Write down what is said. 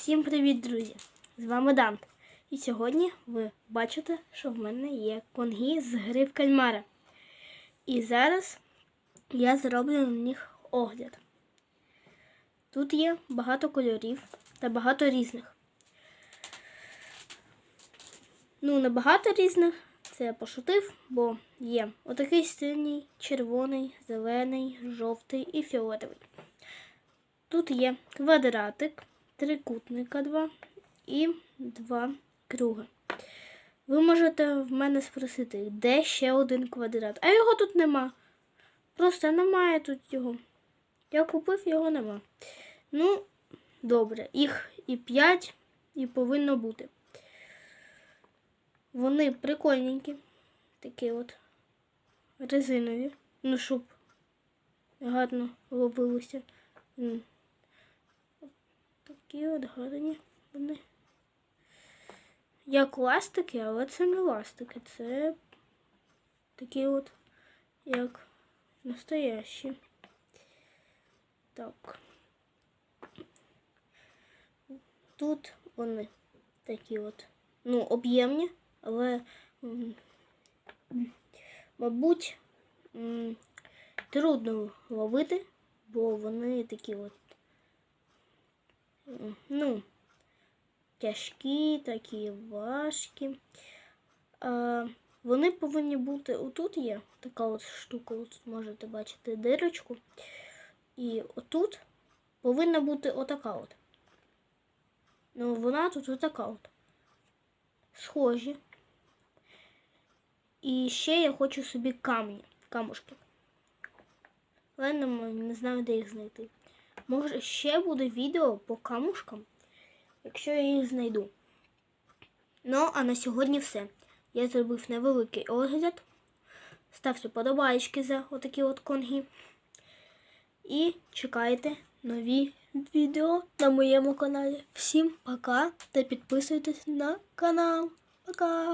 Всім привіт, друзі! З вами Дант. І сьогодні ви бачите, що в мене є конги з гри в кальмара. І зараз я зроблю на них огляд. Тут є багато кольорів та багато різних. Ну, не багато різних, це я пошутив, бо є отакий синій, червоний, зелений, жовтий і фіолетовий. Тут є квадратик, трикутника два і два круги. Ви можете в мене спросити, де ще один квадрат. А його тут нема. Просто немає тут його. Я купив, його нема. Ну, добре, їх і 5, і повинно бути. Вони прикольненькі. Такі от резинові. Ну, щоб гарно ловилося. Такі от гарні вони. Як ластики, але це не ластики, це такі от, як настоящі. Так. Тут вони такі от, ну, об'ємні, але, мабуть, трудно ловити, бо вони такі от ну, тяжкі, такі важкі. А, вони повинні бути отут є така от штука, от можете бачити дирочку. І отут повинна бути отака от. Ну, вона тут отака от. Схожі. І ще я хочу собі камні, камушки. Але не, знаю, де їх знайти. Може, ще буде відео по камушкам, якщо я їх знайду. Ну, а на сьогодні все. Я зробив невеликий огляд. Ставте подобаєчки за отакі от конги. І чекайте нові відео на моєму каналі. Всім пока та підписуйтесь на канал. Пока!